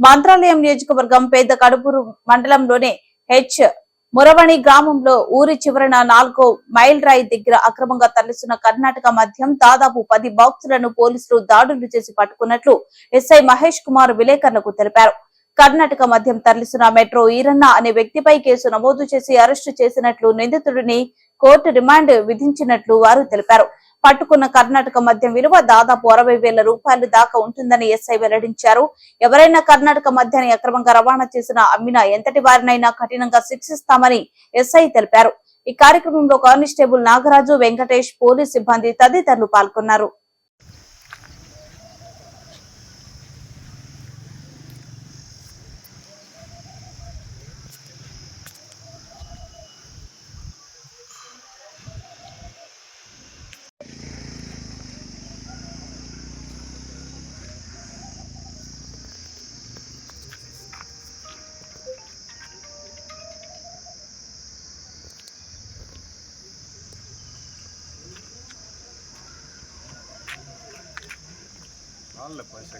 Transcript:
మంత్రాలయం నియోజకవర్గం పేద కడుపూరు మండలంలోని హెచ్ మురవణి గ్రామంలో ఊరి చివరన నాలుగో మైల్ రాయి దగ్గర అక్రమంగా తరలిస్తున్న కర్ణాటక మద్యం దాదాపు పది బాక్సులను పోలీసులు దాడులు చేసి పట్టుకున్నట్లు ఎస్ఐ మహేష్ కుమార్ విలేకరులకు తెలిపారు. కర్ణాటక మద్యం తరలిస్తున్న మెట్రో ఈరన్న అనే వ్యక్తిపై కేసు నమోదు చేసి అరెస్టు చేసినట్లు నిందితుడిని కోర్టు రిమాండ్ విధించినట్లు వారు తెలిపారు. పట్టుకున్న కర్ణాటక మద్యం విలువ దాదాపు అరవై వేల రూపాయలు దాకా ఉంటుందని ఎస్ఐ వెల్లడించారు. ఎవరైనా కర్ణాటక మద్యాన్ని అక్రమంగా రవాణా చేసిన అమ్మినా ఎంతటి వారినైనా కఠినంగా శిక్షిస్తామని ఎస్ఐ తెలిపారు. ఈ కార్యక్రమంలో కానిస్టేబుల్ నాగరాజు వెంకటేష్ పోలీస్ సిబ్బంది తదితరులు పాల్గొన్నారు. காலில் பச